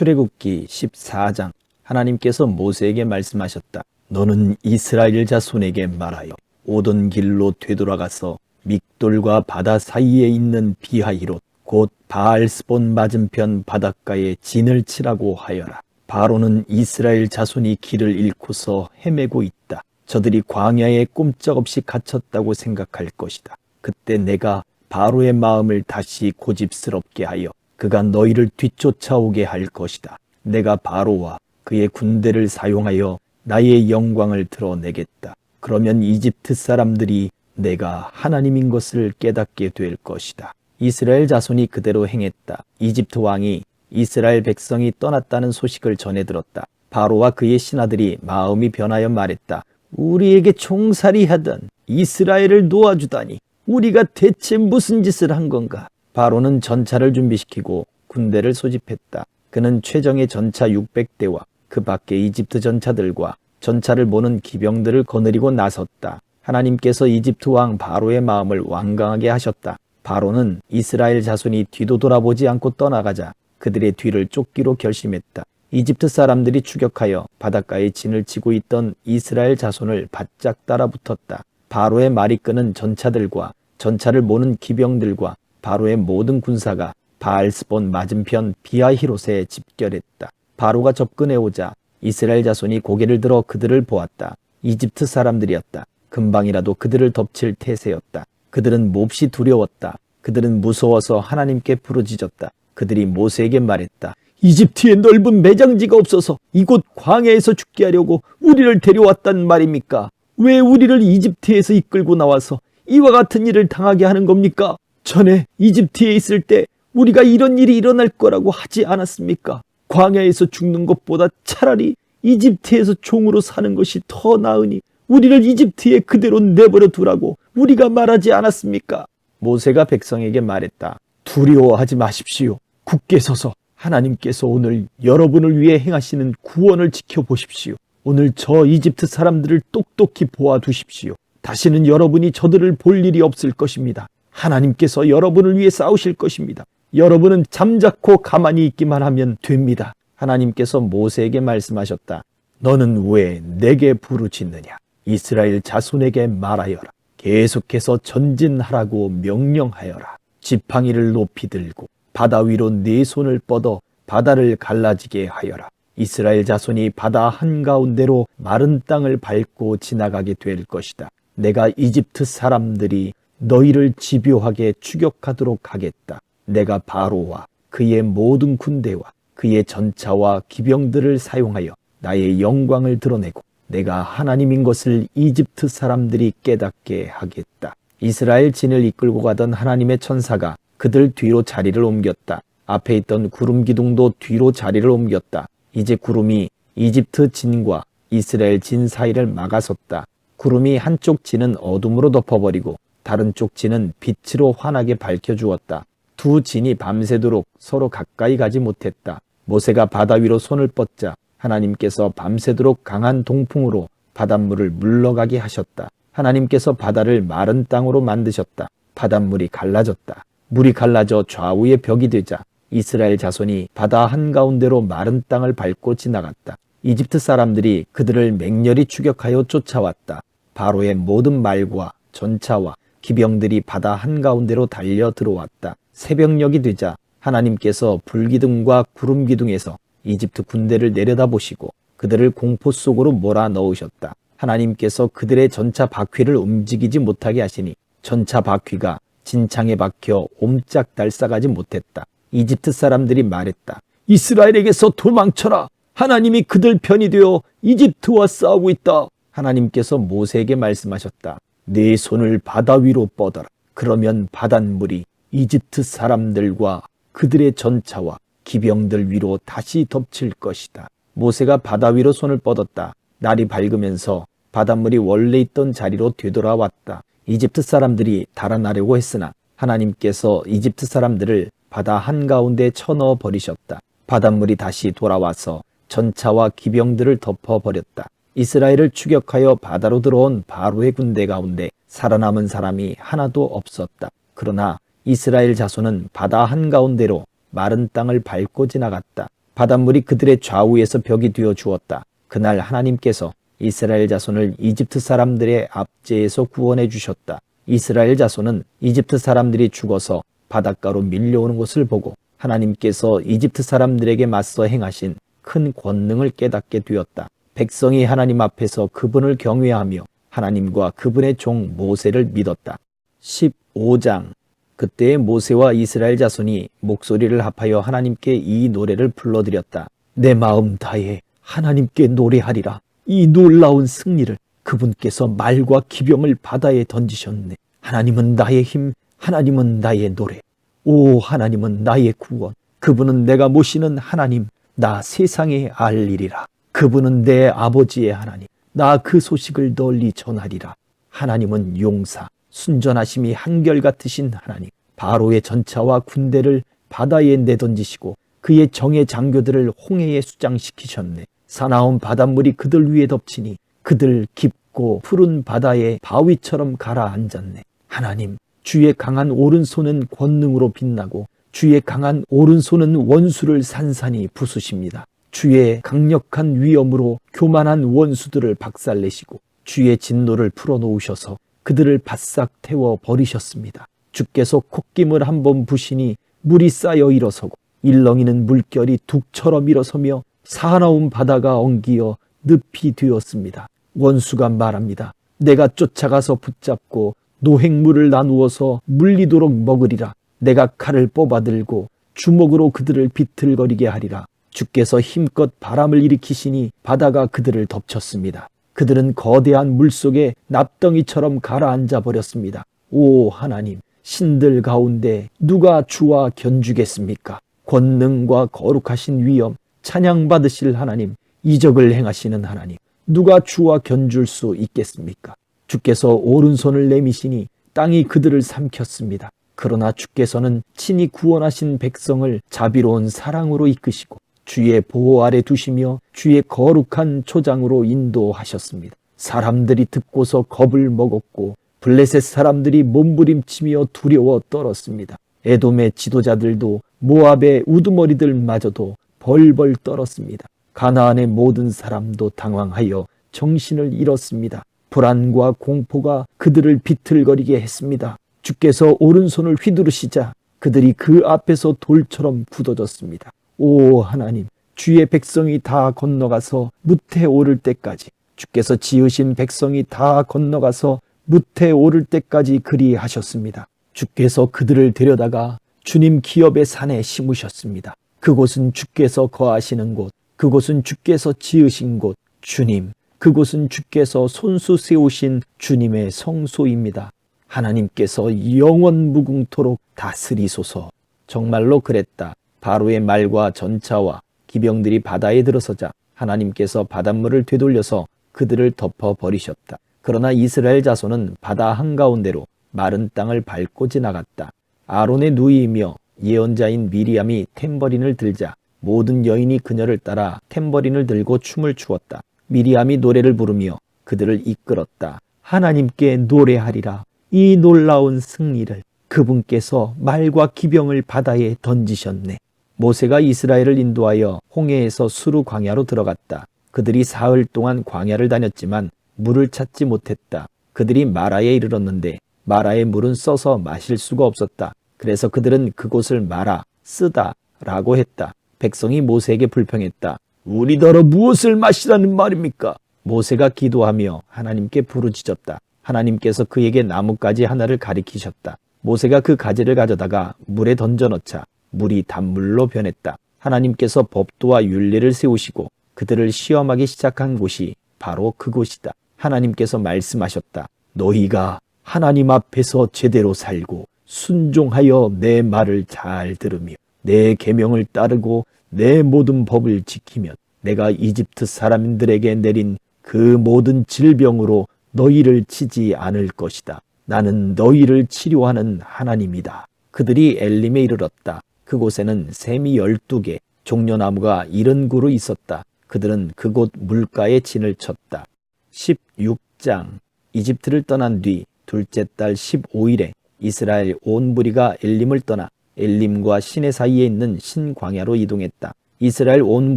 출애굽기 14장 하나님께서 모세에게 말씀하셨다. 너는 이스라엘 자손에게 말하여 오던 길로 되돌아가서 믹돌과 바다 사이에 있는 비하이롯 곧 바알스본 맞은편 바닷가에 진을 치라고 하여라. 바로는 이스라엘 자손이 길을 잃고서 헤매고 있다. 저들이 광야에 꼼짝없이 갇혔다고 생각할 것이다. 그때 내가 바로의 마음을 다시 고집스럽게 하여 그가 너희를 뒤쫓아오게 할 것이다. 내가 바로와 그의 군대를 사용하여 나의 영광을 드러내겠다. 그러면 이집트 사람들이 내가 하나님인 것을 깨닫게 될 것이다. 이스라엘 자손이 그대로 행했다. 이집트 왕이 이스라엘 백성이 떠났다는 소식을 전해 들었다. 바로와 그의 신하들이 마음이 변하여 말했다. 우리에게 총살이 하던 이스라엘을 놓아주다니 우리가 대체 무슨 짓을 한 건가? 바로는 전차를 준비시키고 군대를 소집했다. 그는 최정의 전차 600대와 그 밖의 이집트 전차들과 전차를 모는 기병들을 거느리고 나섰다. 하나님께서 이집트 왕 바로의 마음을 완강하게 하셨다. 바로는 이스라엘 자손이 뒤도 돌아보지 않고 떠나가자 그들의 뒤를 쫓기로 결심했다. 이집트 사람들이 추격하여 바닷가에 진을 치고 있던 이스라엘 자손을 바짝 따라붙었다. 바로의 말이 끄는 전차들과 전차를 모는 기병들과 바로의 모든 군사가 바알스본 맞은편 비아히롯에 집결했다. 바로가 접근해 오자 이스라엘 자손이 고개를 들어 그들을 보았다. 이집트 사람들이었다. 금방이라도 그들을 덮칠 태세였다. 그들은 몹시 두려웠다. 그들은 무서워서 하나님께 부르짖었다. 그들이 모세에게 말했다. 이집트에 넓은 매장지가 없어서 이곳 광야에서 죽게 하려고 우리를 데려왔단 말입니까? 왜 우리를 이집트에서 이끌고 나와서 이와 같은 일을 당하게 하는 겁니까? 전에 이집트에 있을 때 우리가 이런 일이 일어날 거라고 하지 않았습니까? 광야에서 죽는 것보다 차라리 이집트에서 종으로 사는 것이 더 나으니 우리를 이집트에 그대로 내버려 두라고 우리가 말하지 않았습니까? 모세가 백성에게 말했다. 두려워하지 마십시오. 굳게 서서 하나님께서 오늘 여러분을 위해 행하시는 구원을 지켜보십시오. 오늘 저 이집트 사람들을 똑똑히 보아두십시오. 다시는 여러분이 저들을 볼 일이 없을 것입니다. 하나님께서 여러분을 위해 싸우실 것입니다. 여러분은 잠자코 가만히 있기만 하면 됩니다. 하나님께서 모세에게 말씀하셨다. 너는 왜 내게 부르짖느냐? 이스라엘 자손에게 말하여라. 계속해서 전진하라고 명령하여라. 지팡이를 높이 들고 바다 위로 네 손을 뻗어 바다를 갈라지게 하여라. 이스라엘 자손이 바다 한가운데로 마른 땅을 밟고 지나가게 될 것이다. 내가 이집트 사람들이 너희를 집요하게 추격하도록 하겠다. 내가 바로와 그의 모든 군대와 그의 전차와 기병들을 사용하여 나의 영광을 드러내고 내가 하나님인 것을 이집트 사람들이 깨닫게 하겠다. 이스라엘 진을 이끌고 가던 하나님의 천사가 그들 뒤로 자리를 옮겼다. 앞에 있던 구름 기둥도 뒤로 자리를 옮겼다. 이제 구름이 이집트 진과 이스라엘 진 사이를 막아섰다. 구름이 한쪽 진은 어둠으로 덮어버리고 다른 쪽 진은 빛으로 환하게 밝혀주었다. 두 진이 밤새도록 서로 가까이 가지 못했다. 모세가 바다 위로 손을 뻗자 하나님께서 밤새도록 강한 동풍으로 바닷물을 물러가게 하셨다. 하나님께서 바다를 마른 땅으로 만드셨다. 바닷물이 갈라졌다. 물이 갈라져 좌우의 벽이 되자 이스라엘 자손이 바다 한가운데로 마른 땅을 밟고 지나갔다. 이집트 사람들이 그들을 맹렬히 추격하여 쫓아왔다. 바로의 모든 말과 전차와 기병들이 바다 한가운데로 달려 들어왔다. 새벽녘이 되자 하나님께서 불기둥과 구름기둥에서 이집트 군대를 내려다보시고 그들을 공포 속으로 몰아 넣으셨다. 하나님께서 그들의 전차 바퀴를 움직이지 못하게 하시니 전차 바퀴가 진창에 박혀 옴짝달싹하지 못했다. 이집트 사람들이 말했다. 이스라엘에게서 도망쳐라. 하나님이 그들 편이 되어 이집트와 싸우고 있다. 하나님께서 모세에게 말씀하셨다. 네 손을 바다 위로 뻗어라. 그러면 바닷물이 이집트 사람들과 그들의 전차와 기병들 위로 다시 덮칠 것이다. 모세가 바다 위로 손을 뻗었다. 날이 밝으면서 바닷물이 원래 있던 자리로 되돌아왔다. 이집트 사람들이 달아나려고 했으나 하나님께서 이집트 사람들을 바다 한가운데 쳐넣어 버리셨다. 바닷물이 다시 돌아와서 전차와 기병들을 덮어 버렸다. 이스라엘을 추격하여 바다로 들어온 바로의 군대 가운데 살아남은 사람이 하나도 없었다. 그러나 이스라엘 자손은 바다 한가운데로 마른 땅을 밟고 지나갔다. 바닷물이 그들의 좌우에서 벽이 되어 주었다. 그날 하나님께서 이스라엘 자손을 이집트 사람들의 압제에서 구원해 주셨다. 이스라엘 자손은 이집트 사람들이 죽어서 바닷가로 밀려오는 것을 보고 하나님께서 이집트 사람들에게 맞서 행하신 큰 권능을 깨닫게 되었다. 백성이 하나님 앞에서 그분을 경외하며 하나님과 그분의 종 모세를 믿었다. 15장 그때 모세와 이스라엘 자손이 목소리를 합하여 하나님께 이 노래를 불러드렸다. 내 마음 다해 하나님께 노래하리라. 이 놀라운 승리를 그분께서 말과 기병을 바다에 던지셨네. 하나님은 나의 힘, 하나님은 나의 노래. 오 하나님은 나의 구원. 그분은 내가 모시는 하나님, 나 세상에 알리리라. 그분은 내 아버지의 하나님. 나 그 소식을 널리 전하리라. 하나님은 용사, 순전하심이 한결같으신 하나님. 바로의 전차와 군대를 바다에 내던지시고 그의 정의 장교들을 홍해에 수장시키셨네. 사나운 바닷물이 그들 위에 덮치니 그들 깊고 푸른 바다에 바위처럼 가라앉았네. 하나님, 주의 강한 오른손은 권능으로 빛나고 주의 강한 오른손은 원수를 산산히 부수십니다. 주의 강력한 위엄으로 교만한 원수들을 박살내시고 주의 진노를 풀어놓으셔서 그들을 바싹 태워 버리셨습니다. 주께서 콧김을 한번 부시니 물이 쌓여 일어서고 일렁이는 물결이 둑처럼 일어서며 사나운 바다가 엉기어 늪이 되었습니다. 원수가 말합니다. 내가 쫓아가서 붙잡고 노획물을 나누어서 물리도록 먹으리라. 내가 칼을 뽑아들고 주먹으로 그들을 비틀거리게 하리라. 주께서 힘껏 바람을 일으키시니 바다가 그들을 덮쳤습니다. 그들은 거대한 물 속에 납덩이처럼 가라앉아 버렸습니다. 오 하나님, 신들 가운데 누가 주와 견주겠습니까? 권능과 거룩하신 위엄, 찬양받으실 하나님, 이적을 행하시는 하나님, 누가 주와 견줄 수 있겠습니까? 주께서 오른손을 내미시니 땅이 그들을 삼켰습니다. 그러나 주께서는 친히 구원하신 백성을 자비로운 사랑으로 이끄시고 주의 보호 아래 두시며 주의 거룩한 초장으로 인도하셨습니다. 사람들이 듣고서 겁을 먹었고 블레셋 사람들이 몸부림치며 두려워 떨었습니다. 에돔의 지도자들도 모압의 우두머리들마저도 벌벌 떨었습니다. 가나안의 모든 사람도 당황하여 정신을 잃었습니다. 불안과 공포가 그들을 비틀거리게 했습니다. 주께서 오른손을 휘두르시자 그들이 그 앞에서 돌처럼 굳어졌습니다. 오 하나님, 주의 백성이 다 건너가서 무태 오를 때까지 주께서 지으신 백성이 다 건너가서 무태 오를 때까지 그리하셨습니다. 주께서 그들을 데려다가 주님 기업의 산에 심으셨습니다. 그곳은 주께서 거하시는 곳, 그곳은 주께서 지으신 곳, 주님, 그곳은 주께서 손수 세우신 주님의 성소입니다. 하나님께서 영원 무궁토록 다스리소서. 정말로 그랬다. 바로의 말과 전차와 기병들이 바다에 들어서자 하나님께서 바닷물을 되돌려서 그들을 덮어 버리셨다. 그러나 이스라엘 자손은 바다 한가운데로 마른 땅을 밟고 지나갔다. 아론의 누이이며 예언자인 미리암이 탬버린을 들자 모든 여인이 그녀를 따라 탬버린을 들고 춤을 추었다. 미리암이 노래를 부르며 그들을 이끌었다. 하나님께 노래하리라. 이 놀라운 승리를 그분께서 말과 기병을 바다에 던지셨네. 모세가 이스라엘을 인도하여 홍해에서 수루 광야로 들어갔다. 그들이 사흘 동안 광야를 다녔지만 물을 찾지 못했다. 그들이 마라에 이르렀는데 마라의 물은 써서 마실 수가 없었다. 그래서 그들은 그곳을 마라, 쓰다 라고 했다. 백성이 모세에게 불평했다. 우리더러 무엇을 마시라는 말입니까? 모세가 기도하며 하나님께 부르짖었다. 하나님께서 그에게 나뭇가지 하나를 가리키셨다. 모세가 그 가지를 가져다가 물에 던져 넣자 물이 단물로 변했다. 하나님께서 법도와 윤례를 세우시고 그들을 시험하기 시작한 곳이 바로 그곳이다. 하나님께서 말씀하셨다. 너희가 하나님 앞에서 제대로 살고 순종하여 내 말을 잘 들으며 내 계명을 따르고 내 모든 법을 지키면 내가 이집트 사람들에게 내린 그 모든 질병으로 너희를 치지 않을 것이다. 나는 너희를 치료하는 하나님이다. 그들이 엘림에 이르렀다. 그곳에는 샘이 열두 개, 종려나무가 이른 그루 있었다. 그들은 그곳 물가에 진을 쳤다. 16장 이집트를 떠난 뒤 둘째 달 15일에 이스라엘 온 무리가 엘림을 떠나 엘림과 시내 사이에 있는 신광야로 이동했다. 이스라엘 온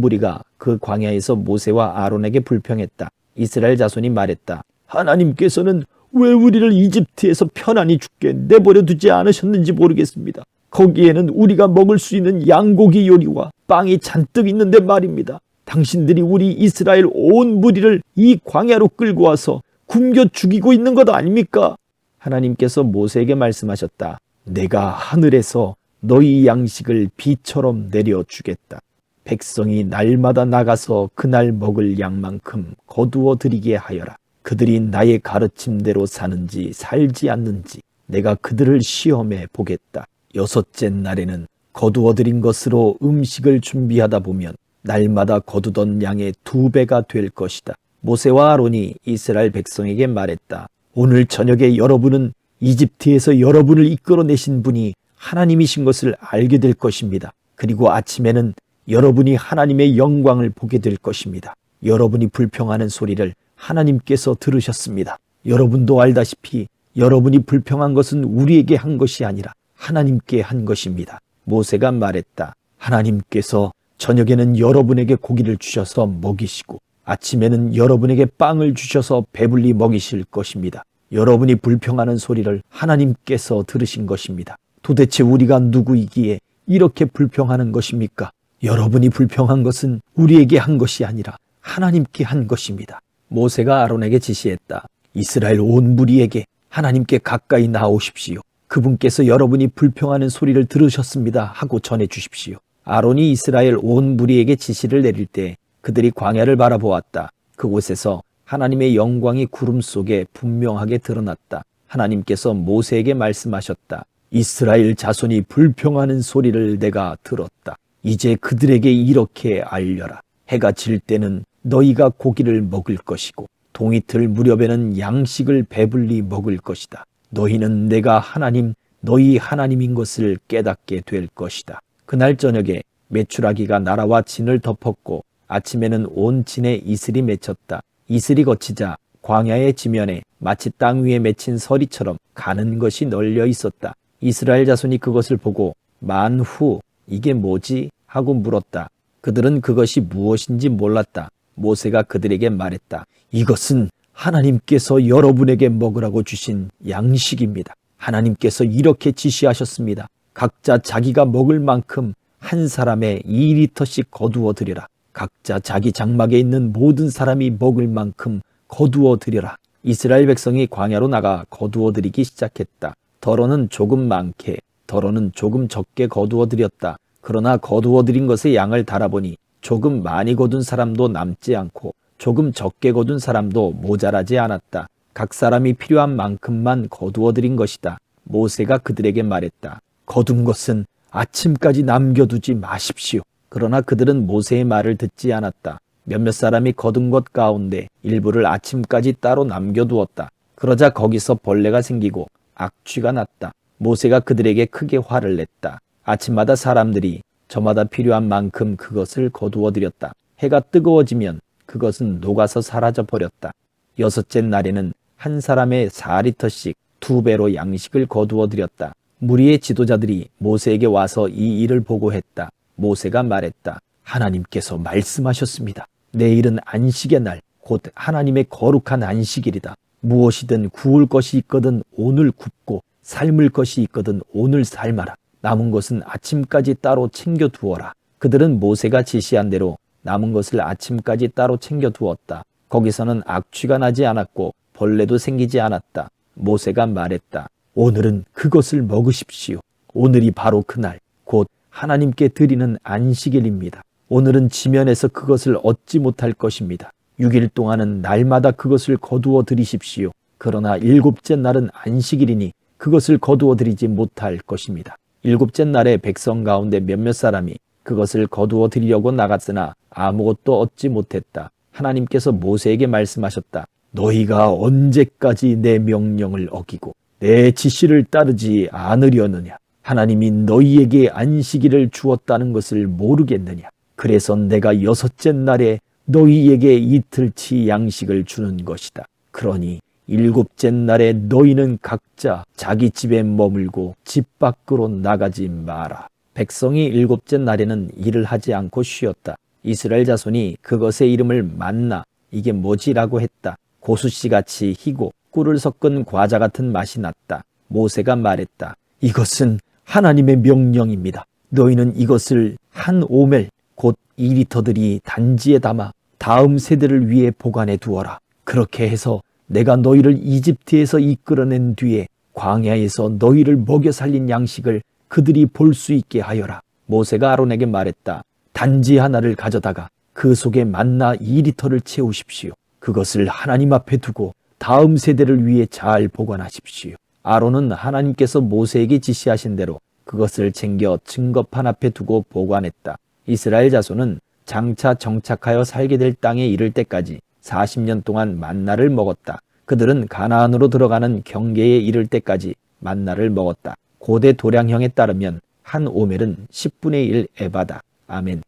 무리가 그 광야에서 모세와 아론에게 불평했다. 이스라엘 자손이 말했다. 하나님께서는 왜 우리를 이집트에서 편안히 죽게 내버려 두지 않으셨는지 모르겠습니다. 거기에는 우리가 먹을 수 있는 양고기 요리와 빵이 잔뜩 있는데 말입니다. 당신들이 우리 이스라엘 온 무리를 이 광야로 끌고 와서 굶겨 죽이고 있는 것 아닙니까? 하나님께서 모세에게 말씀하셨다. 내가 하늘에서 너희 양식을 비처럼 내려주겠다. 백성이 날마다 나가서 그날 먹을 양만큼 거두어 드리게 하여라. 그들이 나의 가르침대로 사는지 살지 않는지 내가 그들을 시험해 보겠다. 여섯째 날에는 거두어 드린 것으로 음식을 준비하다 보면 날마다 거두던 양의 두 배가 될 것이다. 모세와 아론이 이스라엘 백성에게 말했다. 오늘 저녁에 여러분은 이집트에서 여러분을 이끌어내신 분이 하나님이신 것을 알게 될 것입니다. 그리고 아침에는 여러분이 하나님의 영광을 보게 될 것입니다. 여러분이 불평하는 소리를 하나님께서 들으셨습니다. 여러분도 알다시피 여러분이 불평한 것은 우리에게 한 것이 아니라 하나님께 한 것입니다. 모세가 말했다. 하나님께서 저녁에는 여러분에게 고기를 주셔서 먹이시고 아침에는 여러분에게 빵을 주셔서 배불리 먹이실 것입니다. 여러분이 불평하는 소리를 하나님께서 들으신 것입니다. 도대체 우리가 누구이기에 이렇게 불평하는 것입니까? 여러분이 불평한 것은 우리에게 한 것이 아니라 하나님께 한 것입니다. 모세가 아론에게 지시했다. 이스라엘 온 무리에게 하나님께 가까이 나오십시오. 그분께서 여러분이 불평하는 소리를 들으셨습니다 하고 전해 주십시오. 아론이 이스라엘 온 무리에게 지시를 내릴 때 그들이 광야를 바라보았다. 그곳에서 하나님의 영광이 구름 속에 분명하게 드러났다. 하나님께서 모세에게 말씀하셨다. 이스라엘 자손이 불평하는 소리를 내가 들었다. 이제 그들에게 이렇게 알려라. 해가 질 때는 너희가 고기를 먹을 것이고 동이 틀 무렵에는 양식을 배불리 먹을 것이다. 너희는 내가 하나님, 너희 하나님인 것을 깨닫게 될 것이다. 그날 저녁에 메추라기가 나라와 진을 덮었고 아침에는 온 진에 이슬이 맺혔다. 이슬이 거치자 광야의 지면에 마치 땅 위에 맺힌 서리처럼 가는 것이 널려 있었다. 이스라엘 자손이 그것을 보고 만후 이게 뭐지 하고 물었다. 그들은 그것이 무엇인지 몰랐다. 모세가 그들에게 말했다. 이것은 하나님께서 여러분에게 먹으라고 주신 양식입니다. 하나님께서 이렇게 지시하셨습니다. 각자 자기가 먹을 만큼 한 사람의 2리터씩 거두어 드려라. 각자 자기 장막에 있는 모든 사람이 먹을 만큼 거두어 드려라. 이스라엘 백성이 광야로 나가 거두어 드리기 시작했다. 더러는 조금 많게, 더러는 조금 적게 거두어 드렸다. 그러나 거두어 드린 것의 양을 달아보니 조금 많이 거둔 사람도 남지 않고 조금 적게 거둔 사람도 모자라지 않았다. 각 사람이 필요한 만큼만 거두어 드린 것이다. 모세가 그들에게 말했다. 거둔 것은 아침까지 남겨두지 마십시오. 그러나 그들은 모세의 말을 듣지 않았다. 몇몇 사람이 거둔 것 가운데 일부를 아침까지 따로 남겨두었다. 그러자 거기서 벌레가 생기고 악취가 났다. 모세가 그들에게 크게 화를 냈다. 아침마다 사람들이 저마다 필요한 만큼 그것을 거두어 드렸다. 해가 뜨거워지면 그것은 녹아서 사라져 버렸다. 여섯째 날에는 한 사람의 4리터씩 두 배로 양식을 거두어 드렸다. 무리의 지도자들이 모세에게 와서 이 일을 보고했다. 모세가 말했다. 하나님께서 말씀하셨습니다. 내일은 안식의 날, 곧 하나님의 거룩한 안식일이다. 무엇이든 구울 것이 있거든 오늘 굽고 삶을 것이 있거든 오늘 삶아라. 남은 것은 아침까지 따로 챙겨 두어라. 그들은 모세가 지시한 대로 남은 것을 아침까지 따로 챙겨 두었다. 거기서는 악취가 나지 않았고 벌레도 생기지 않았다. 모세가 말했다. 오늘은 그것을 먹으십시오. 오늘이 바로 그날, 곧 하나님께 드리는 안식일입니다. 오늘은 지면에서 그것을 얻지 못할 것입니다. 6일 동안은 날마다 그것을 거두어 드리십시오. 그러나 일곱째 날은 안식일이니 그것을 거두어 드리지 못할 것입니다. 일곱째 날에 백성 가운데 몇몇 사람이 그것을 거두어 드리려고 나갔으나 아무것도 얻지 못했다. 하나님께서 모세에게 말씀하셨다. 너희가 언제까지 내 명령을 어기고 내 지시를 따르지 않으려느냐? 하나님이 너희에게 안식일을 주었다는 것을 모르겠느냐? 그래서 내가 여섯째 날에 너희에게 이틀치 양식을 주는 것이다. 그러니 일곱째 날에 너희는 각자 자기 집에 머물고 집 밖으로 나가지 마라. 백성이 일곱째 날에는 일을 하지 않고 쉬었다. 이스라엘 자손이 그것의 이름을 만나 이게 뭐지라고 했다. 고수씨 같이 희고 꿀을 섞은 과자 같은 맛이 났다. 모세가 말했다. 이것은 하나님의 명령입니다. 너희는 이것을 한 오멜 곧 2리터들이 단지에 담아 다음 세대를 위해 보관해 두어라. 그렇게 해서 내가 너희를 이집트에서 이끌어낸 뒤에 광야에서 너희를 먹여 살린 양식을 그들이 볼 수 있게 하여라. 모세가 아론에게 말했다. 단지 하나를 가져다가 그 속에 만나 2리터를 채우십시오. 그것을 하나님 앞에 두고 다음 세대를 위해 잘 보관하십시오. 아론은 하나님께서 모세에게 지시하신 대로 그것을 챙겨 증거판 앞에 두고 보관했다. 이스라엘 자손은 장차 정착하여 살게 될 땅에 이를 때까지 40년 동안 만나를 먹었다. 그들은 가나안으로 들어가는 경계에 이를 때까지 만나를 먹었다. 고대 도량형에 따르면 한 오멜은 10분의 1 에바다. 아멘.